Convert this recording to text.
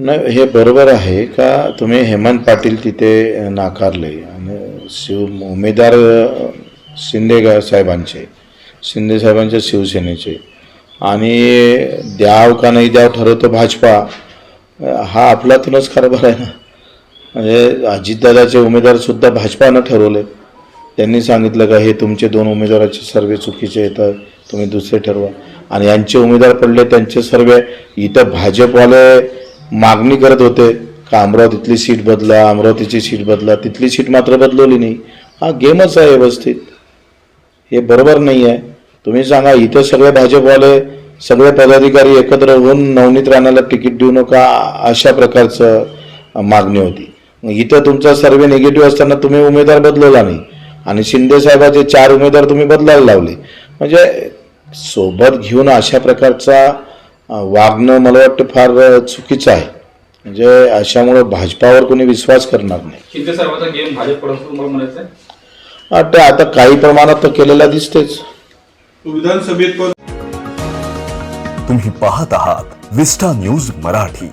नाही हे बरोबर आहे का तुम्ही हेमंत पाटील तिथे नाकारले आणि शिव उमेदवार शिंदे साहेबांचे शिंदे साहेबांच्या शिवसेनेचे आणि द्याव का नाही द्याव ठरवतो भाजपा हा आपल्यातूनच कारभार आहे ना. म्हणजे अजितदादाचे उमेदवारसुद्धा भाजपानं ठरवले. त्यांनी सांगितलं का हे तुमचे दोन उमेदवाराचे सर्वे चुकीचे येतात तुम्ही दुसरे ठरवा. आणि यांचे उमेदवार पडले त्यांचे सर्वे. इथं भाजपवाले मागणी करत होते का अमरावतीतली सीट बदला अमरावतीची सीट बदला तिथली सीट मात्र बदलवली नाही. हा गेमच आहे व्यवस्थित. हे बरोबर नाही आहे. तुम्ही सांगा इथे सगळे भाजपवाले सगळे पदाधिकारी एकत्र होऊन नवनीत राणाला तिकीट देऊ नका अशा प्रकारचं मागणी होती. इथं तुमचा सर्वे निगेटिव्ह असताना तुम्ही उमेदवार बदलवला नाही. आणि शिंदे साहेबाचे चार उमेदवार तुम्ही बदलायला लावले. म्हणजे सोबत घेऊन अशा प्रकारचा वागणं मला वाटतं फार चुकीचं आहे. म्हणजे अशामुळं भाजपावर कोणी विश्वास करणार नाही. शिंदे साहेबांचा गेम भाजपकडून असं तुम्हाला म्हणायचं आहे वाटतं आता काही प्रमाणात तर केलेला दिसतेच. विधानसभेत पण तुम्ही पाहत आहात विस्टा न्यूज मराठी.